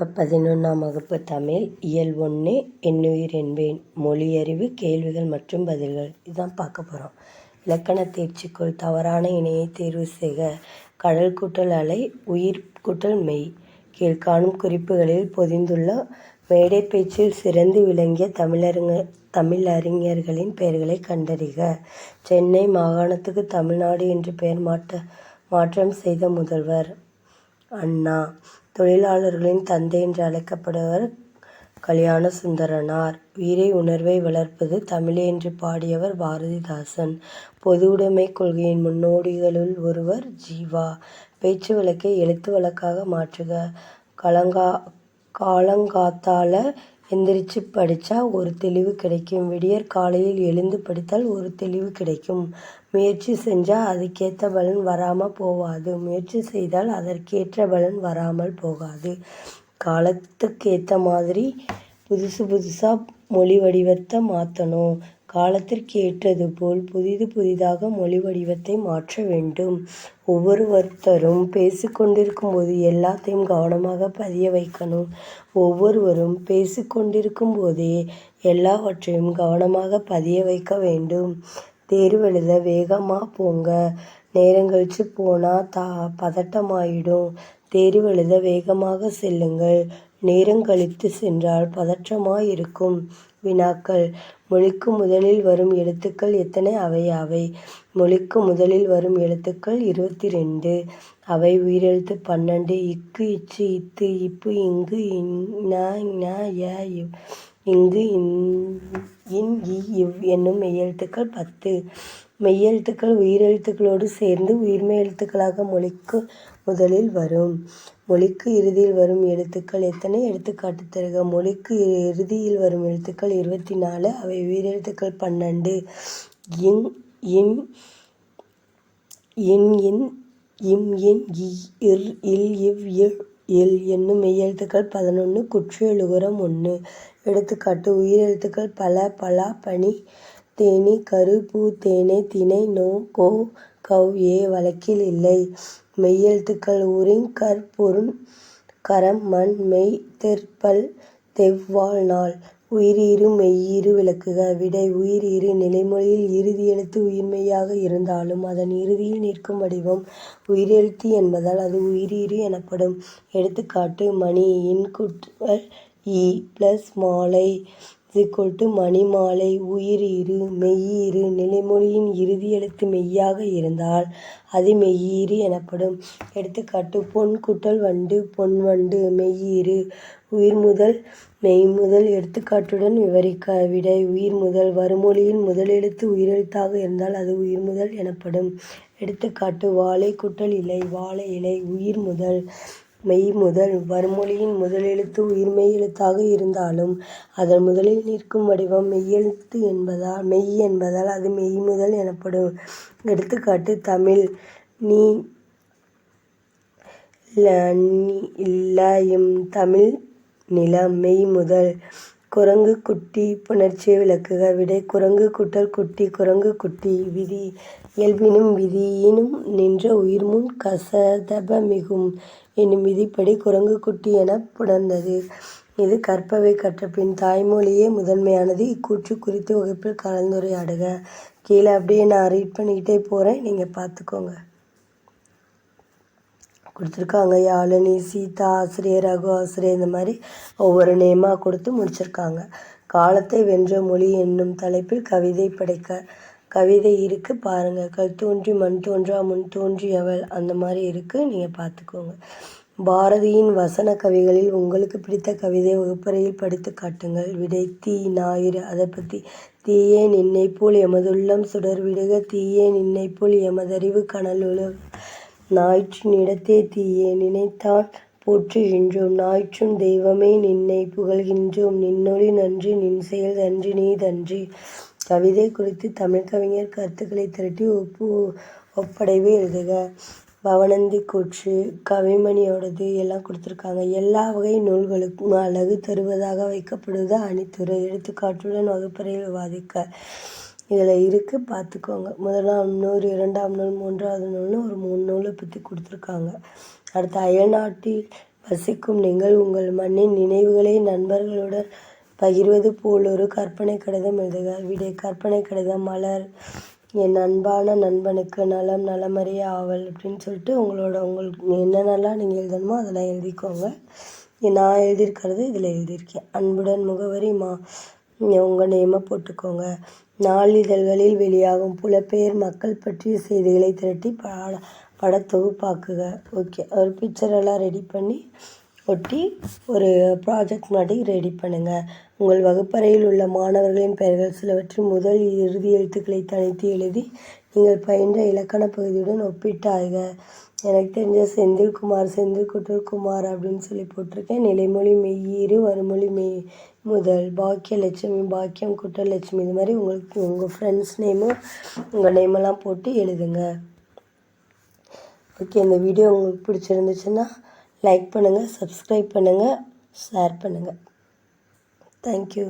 இப்போ பதினொன்றாம் வகுப்பு தமிழ் இயல் ஒன்று எண்ணுயிர் என்பேன் மொழியறிவு கேள்விகள் மற்றும் பதில்கள். இதுதான் பார்க்க போகிறோம் இலக்கண தேர்ச்சிக்குள் தவறான இணையை தேர்வு செய்க. கடல் கூட்டல் அலை உயிர் கூட்டல் மெய். கீழ்காணும் குறிப்புகளில் பொதிந்துள்ள மேடை பேச்சில் சிறந்து விளங்கிய தமிழறிஞ தமிழறிஞர்களின் பெயர்களை கண்டறிக. சென்னை மாகாணத்துக்கு தமிழ்நாடு என்று பெயர் மாற்ற மாற்றம் செய்த முதல்வர் அண்ணா. தொழிலாளர்களின் தந்தை என்று அழைக்கப்படுபவர் கல்யாண சுந்தரனார். உயிரை உணர்வை வளர்ப்பது தமிழே என்று பாடியவர் பாரதிதாசன். பொதுவுடைமை கொள்கையின் முன்னோடிகளுள் ஒருவர் ஜீவா. பேச்சு வழக்கை எழுத்து வழக்காக மாற்றுக. கலங்கா காலங்காத்தால எந்திரிச்சு படித்தா ஒரு தெளிவு கிடைக்கும். விடியற் காலையில் எழுந்து படித்தால் ஒரு தெளிவு கிடைக்கும். முயற்சி செஞ்சால் அதுக்கேற்ற பலன் வராமல் போகாது முயற்சி செய்தால் அதற்கேற்ற பலன் வராமல் போகாது. காலத்துக்கு ஏற்ற மாதிரி புதுசு புதுசாக மொழி வடிவத்தை மாற்றணும் காலத்திற்கு ஏற்றது போல் புதிது புதிதாக மொழி வடிவத்தை மாற்ற வேண்டும். ஒவ்வொருவருத்தரும் பேசிக்கொண்டிருக்கும் போது எல்லாத்தையும் கவனமாக பதிய வைக்கணும். ஒவ்வொருவரும் பேசிக்கொண்டிருக்கும் போதே எல்லாவற்றையும் கவனமாக பதிய வைக்க வேண்டும். தேர்வெழுத வேகமாக போங்க. நேரம் கழிச்சு போனால் தா பதட்டமாயிடும். தேர்வெழுத வேகமாக செல்லுங்கள். நேரங்கழித்து சென்றால் பதற்றமாயிருக்கும். வினாக்கள் மொழிக்கு முதலில் வரும் எழுத்துக்கள் எத்தனை? அவை அவை. மொழிக்கு முதலில் வரும் எழுத்துக்கள் இருபத்தி ரெண்டு அவை உயிரெழுத்து பன்னெண்டு. இக்கு இச்சு இத்து இப்பு இங்கு இன் ய இங்கு இன் இன் இ இவ் என்னும் மெய்யெழுத்துக்கள் பத்து. மெய்யெழுத்துக்கள் உயிரெழுத்துக்களோடு சேர்ந்து உயிர்மெய் எழுத்துக்களாக மொழிக்கு முதலில் வரும். மொழிக்கு இறுதியில் வரும் எழுத்துக்கள் எத்தனை? எடுத்துக்காட்டு தருக. மொழிக்கு இறுதியில் வரும் எழுத்துக்கள் இருபத்தி நாலு அவை உயிரெழுத்துக்கள் பன்னெண்டு. இன் இன் இன் இன் இம் இன் இ இர் இல் இவ் இல் இல் என்னும் மெய்யெழுத்துக்கள் பதினொன்று குற்றியலுகரம் ஒன்று எடுத்துக்காட்டு. உயிரெழுத்துக்கள் பல பலா பனி தேனி கரு பூ தேனே தினை நோ கோ கவ் ஏ வழக்கில் இல்லை. மெய்யெழுத்துக்கள் உரின் கர் பொருண் கரம் மண் மெய் தெற்பல் தெவ்வாழ் நாள். உயிரீறு மெய்யிரு விளக்குக. விடை உயிரிரு நிலைமொழியில் இறுதி எழுத்து உயிர்மெய்யாக இருந்தாலும் அதன் இறுதியில் நிற்கும் வடிவம் உயிரெழுத்து என்பதால் அது உயிரீறு எனப்படும். எடுத்துக்காட்டு மணி இன்குட்டல் இ பிளஸ் மாலை ஈக்குவல் டு மணிமாலை உயிரீறு மெய்யீறு நிலைமொழியின் இறுதி எழுத்து மெய்யாக இருந்தால் அது மெய்யீறு எனப்படும். எடுத்துக்காட்டு பொன் கூட்டல் வண்டு பொன்வண்டு மெய்யீறு உயிர்முதல் மெய்முதல் எடுத்துக்காட்டுடன் விவரிக்க விடை உயிர்முதல் வருமொழியின் முதலெழுத்து உயிரெழுத்தாக இருந்தால் அது உயிர்முதல் எனப்படும். எடுத்துக்காட்டு வாழை கூட்டல் இலை வாழை இலை உயிர்முதல் மெய் முதல் வருமொழியின் முதலெழுத்து உயிர்மெய் எழுத்தாக இருந்தாலும் அதன் முதலில் நிற்கும் வடிவம் மெய்யெழுத்து என்பதால் மெய் என்பதால் அது மெய்முதல் எனப்படும். எடுத்துக்காட்டு தமிழ் நீ ல இம் தமிழ் நிலம் மெய் முதல் குரங்கு குட்டி புணர்ச்சியை விளக்குக. விடை குரங்கு குட்டல் குட்டி குரங்கு குட்டி விதி. இயல்பினும் விதியினும் நின்ற உயிர்முன் கசதப மிகும் என்னும் விதிப்படி குரங்கு குட்டி என புணர்ந்தது. இது கற்பவை கற்றபின் தாய்மொழியே முதன்மையானது. இக்கூற்று குறித்து வகுப்பில் கலந்துரையாடுக. கீழே அப்படியே நான் ரீட் பண்ணிக்கிட்டே போகிறேன் நீங்கள் பார்த்துக்கோங்க. கொடுத்துருக்காங்க. யாழினி சீதா ஆசிரியர் ரகு ஆசிரியர் இந்த மாதிரி ஒவ்வொரு நேமாக கொடுத்து முடிச்சிருக்காங்க. காலத்தை வென்ற மொழி என்னும் தலைப்பில் கவிதை படைக்க கவிதை இருக்குது பாருங்கள் கல் தோன்றி மண் தோன்றா முன் தோன்றியவள் அந்த மாதிரி இருக்குது நீங்கள் பார்த்துக்கோங்க. பாரதியின் வசன கவிகளில் உங்களுக்கு பிடித்த கவிதை வகுப்பறையில் படித்து காட்டுங்கள். விடை தீ ஞாயிறு. அதை பற்றி தீயே நின்னை போல் எமதுள்ளம் சுடர் விடுக. தீயே நின்னை போல் எமதறிவு கனல் உலக ஞாயிற்றினிடத்தே தீயே நினைத்தான் போற்றுகின்றோம். ஞாயிற்றும் தெய்வமே நின்னை புகழ்கின்றோம். நின்னொளி நன்றி நின் செயல் நன்றி. நீதன்றி கவிதை குறித்து தமிழ் கவிஞர் கருத்துக்களை திரட்டி ஒப்பு ஒப்படைவு எழுதுக. பவனந்தி கூற்று கவிமணியோடது எல்லாம் கொடுத்துருக்காங்க. எல்லா வகை நூல்களுக்கும் அழகு தருவதாக வைக்கப்படுவது அணித்துறை. எடுத்துக்காட்டுடன் வகுப்பறையில் விவாதிக்க. இதில் இருக்குது பார்த்துக்கோங்க. முதலாம் நூறு இரண்டாம் நூல் மூன்றாவது நூல்னு ஒரு மூணு நூலை பற்றி கொடுத்துருக்காங்க. அடுத்து அயல்நாட்டில் வசிக்கும் நீங்கள் உங்கள் மண்ணின் நினைவுகளை நண்பர்களுடன் பகிர்வது போலொரு கற்பனை கடிதம் எழுதுக. விடை கற்பனை கடிதம் மலர். என் அன்பான நண்பனுக்கு நலம் நலமறிய ஆவல் அப்படின்னு சொல்லிட்டு உங்களோட உங்களுக்கு என்னென்னலாம் நீங்கள் எழுதணுமோ அதெல்லாம் எழுதிக்கோங்க. நான் எழுதியிருக்கிறது இதில் எழுதியிருக்கேன். அன்புடன் முகவரி மா உங்கள் நேமை போட்டுக்கோங்க. நாளிதழ்களில் வெளியாகும் புலப்பெயர் மக்கள் பற்றிய செய்திகளை திரட்டி பாட படத்தொகுப்பாக்குக ஓகே. ஒரு பிக்சரெல்லாம் ரெடி பண்ணி ஒட்டி ஒரு ப்ராஜெக்ட் மாதிரி ரெடி பண்ணுங்கள் உங்கள் வகுப்பறையில் உள்ள மாணவர்களின் பெயர்கள் சிலவற்றின் முதல் இறுதி எழுத்துக்களை தனித்து எழுதி நீங்கள் பயின்ற இலக்கண பகுதியுடன் ஒப்பிட்டு எனக்கு தெரிஞ்ச செந்தில்குமார் செந்தில் குமார் அப்படின்னு சொல்லி போட்டிருக்கேன். நிலைமொழி மெய்யீறு வருமொழி மெய் முதல் பாக்கியலட்சுமி பாக்கியம் குட்டலட்சுமி இது மாதிரி உங்களுக்கு உங்கள் ஃப்ரெண்ட்ஸ் நேமு உங்கள் நேமெல்லாம் போட்டு எழுதுங்க. ஓகே இந்த வீடியோ உங்களுக்கு பிடிச்சிருந்துச்சுன்னா லைக் பண்ணுங்கள் சப்ஸ்கிரைப் பண்ணுங்கள் ஷேர் பண்ணுங்கள் தேங்க்யூ